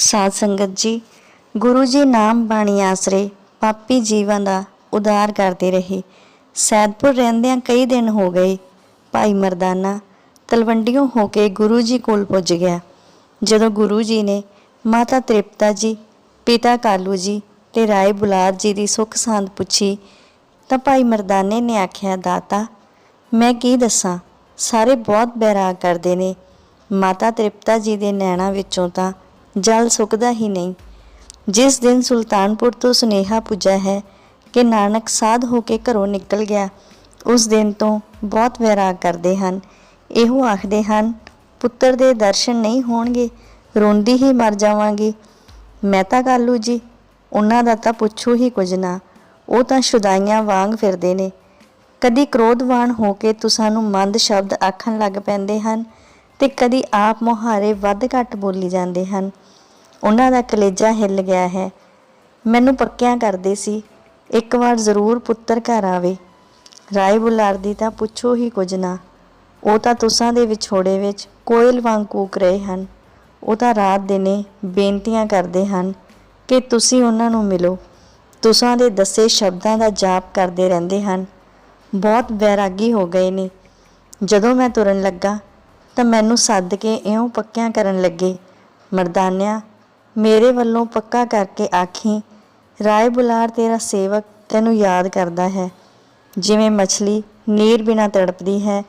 ਸਾਧ ਸੰਗਤ ਜੀ, ਗੁਰੂ ਜੀ ਨਾਮ ਬਾਣੀ ਆਸਰੇ ਪਾਪੀ ਜੀਵਾਂ ਦਾ ਉਦਾਰ ਕਰਦੇ ਰਹੇ। ਸੈਦਪੁਰ ਰਹਿੰਦਿਆਂ ਕਈ ਦਿਨ ਹੋ ਗਏ, ਭਾਈ ਮਰਦਾਨਾ ਤਲਵੰਡੀਓਂ ਹੋ ਕੇ ਗੁਰੂ ਜੀ ਕੋਲ ਪੁੱਜ ਗਿਆ। ਜਦੋਂ ਗੁਰੂ ਜੀ ਨੇ ਮਾਤਾ ਤ੍ਰਿਪਤਾ ਜੀ, ਪਿਤਾ ਕਾਲੂ ਜੀ ਤੇ ਰਾਏ ਬੁਲਾਰ ਜੀ ਦੀ ਸੁੱਖ ਸਾਂਦ ਪੁੱਛੀ, ਤਾਂ ਭਾਈ ਮਰਦਾਨੇ ਨੇ ਆਖਿਆ, ਦਾਤਾ, ਮੈਂ ਕੀ ਦੱਸਾਂ? ਸਾਰੇ ਬਹੁਤ ਬੈਰਾਗ ਕਰਦੇ ਨੇ। ਮਾਤਾ ਤ੍ਰਿਪਤਾ ਜੀ ਦੇ ਨੈਣਾ ਵਿੱਚੋਂ ਤਾਂ ਜਲ ਸੁੱਕਦਾ ਹੀ ਨਹੀਂ। ਜਿਸ ਦਿਨ ਸੁਲਤਾਨਪੁਰ ਤੋਂ ਸੁਨੇਹਾ ਪੁੱਜਾ ਹੈ ਕਿ ਨਾਨਕ ਸਾਧ ਹੋ ਕੇ ਘਰੋਂ ਨਿਕਲ ਗਿਆ, ਉਸ ਦਿਨ ਤੋਂ ਬਹੁਤ ਵੈਰਾਗ ਕਰਦੇ ਹਨ। ਇਹੋ ਆਖਦੇ ਹਨ, ਪੁੱਤਰ ਦੇ ਦਰਸ਼ਨ ਨਹੀਂ ਹੋਣਗੇ, ਰੋਂਦੀ ਹੀ ਮਰ ਜਾਵਾਂਗੀ। ਮੈਂ ਤਾਂ ਕਾਲੂ ਜੀ, ਉਹਨਾਂ ਦਾ ਤਾਂ ਪੁੱਛੋ ਹੀ ਕੁਝ ਨਾ, ਉਹ ਤਾਂ ਸ਼ੁਦਾਈਆਂ ਵਾਂਗ ਫਿਰਦੇ ਨੇ। ਕਦੀ ਕ੍ਰੋਧਵਾਨ ਹੋ ਕੇ ਤੁਸਾਂ ਨੂੰ ਮੰਦ ਸ਼ਬਦ ਆਖਣ ਲੱਗ ਪੈਂਦੇ ਹਨ ਤੇ ਕਦੀ ਆਪ ਮੁਹਾਰੇ ਵੱਧ ਘੱਟ ਬੋਲੀ ਜਾਂਦੇ ਹਨ। ਉਹਨਾਂ ਦਾ ਕਲੇਜਾ ਹਿੱਲ ਗਿਆ ਹੈ। ਮੈਨੂੰ ਪੱਕਿਆਂ ਕਰਦੇ ਸੀ, ਇੱਕ ਵਾਰ ਜ਼ਰੂਰ ਪੁੱਤਰ ਘਰ ਆਵੇ। ਰਾਏ ਬੁਲਾਰ ਦੀ ਤਾਂ ਪੁੱਛੋ ਹੀ ਕੁਝ ਨਾ। ਉਹ ਤਾਂ ਤੁਸਾਂ ਦੇ ਵਿਛੋੜੇ ਵਿੱਚ ਕੋਇਲ ਵਾਂਗ ਕੂਕ ਰਹੇ ਹਨ। ਉਹ ਤਾਂ ਰਾਤ ਦਿਨੇ ਬੇਨਤੀਆਂ ਕਰਦੇ ਹਨ ਕਿ ਤੁਸੀਂ ਉਹਨਾਂ ਨੂੰ ਮਿਲੋ। ਤੁਸਾਂ ਦੇ ਦੱਸੇ ਸ਼ਬਦਾਂ ਦਾ ਜਾਪ ਕਰਦੇ ਰਹਿੰਦੇ ਹਨ। ਬਹੁਤ ਵੈਰਾਗੀ ਹੋ ਗਏ ਨੇ। ਜਦੋਂ ਮੈਂ ਤੁਰਨ ਲੱਗਾ ਤਾਂ ਮੈਨੂੰ ਸੱਦ ਕੇ ਇਉਂ ਪੱਕਿਆਂ ਕਰਨ ਲੱਗੇ, ਮਰਦਾਨਿਆਂ ਮੇਰੇ ਵੱਲੋਂ ਪੱਕਾ ਕਰਕੇ ਆਖੀ, ਰਾਏ ਬੁਲਾਰ ਤੇਰਾ ਸੇਵਕ ਤੈਨੂੰ ਯਾਦ ਕਰਦਾ ਹੈ। ਜਿਵੇਂ ਮਛਲੀ ਨੀਰ ਬਿਨਾ ਤੜਪਦੀ ਹੈ,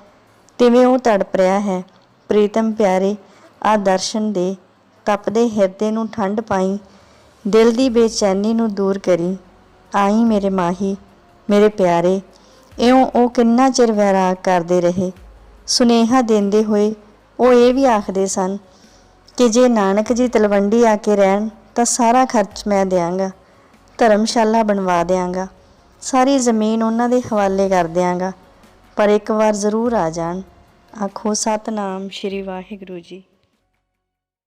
ਤਿਵੇਂ ਉਹ ਤੜਪ ਰਿਹਾ ਹੈ। ਪ੍ਰੀਤਮ ਪਿਆਰੇ, ਆ ਦਰਸ਼ਨ ਦੇ। ਤਪਦੇ ਹਿਰਦੇ ਨੂੰ ਠੰਡ ਪਾਈ, ਦਿਲ ਦੀ ਬੇਚੈਨੀ ਨੂੰ ਦੂਰ ਕਰੀ। ਆਈ ਮੇਰੇ ਮਾਹੀ, ਮੇਰੇ ਪਿਆਰੇ, ਇਉਂ ਉਹ ਕਿੰਨਾ ਚਿਰ ਵੈਰਾਗ ਕਰਦੇ ਰਹੇ। ਸੁਨੇਹਾ ਦਿੰਦੇ ਹੋਏ ਉਹ ਇਹ ਵੀ ਆਖਦੇ ਸਨ ਕਿ ਜੇ ਨਾਨਕ ਜੀ ਤਲਵੰਡੀ ਆ ਕੇ ਰਹਿਣ, ਤਾਂ ਸਾਰਾ ਖਰਚ ਮੈਂ ਦਿਆਂਗਾ। ਧਰਮਸ਼ਾਲਾ ਬਣਵਾ ਦਿਆਂਗਾ। ਸਾਰੀ ਜ਼ਮੀਨ ਉਹਨਾਂ ਦੇ ਹਵਾਲੇ ਕਰ ਦਿਆਂਗਾ। ਪਰ ਇੱਕ ਵਾਰ ਜ਼ਰੂਰ ਆ ਜਾਣ। ਆਖੋ, ਸਤਨਾਮ ਸ਼੍ਰੀ ਵਾਹਿਗੁਰੂ ਜੀ।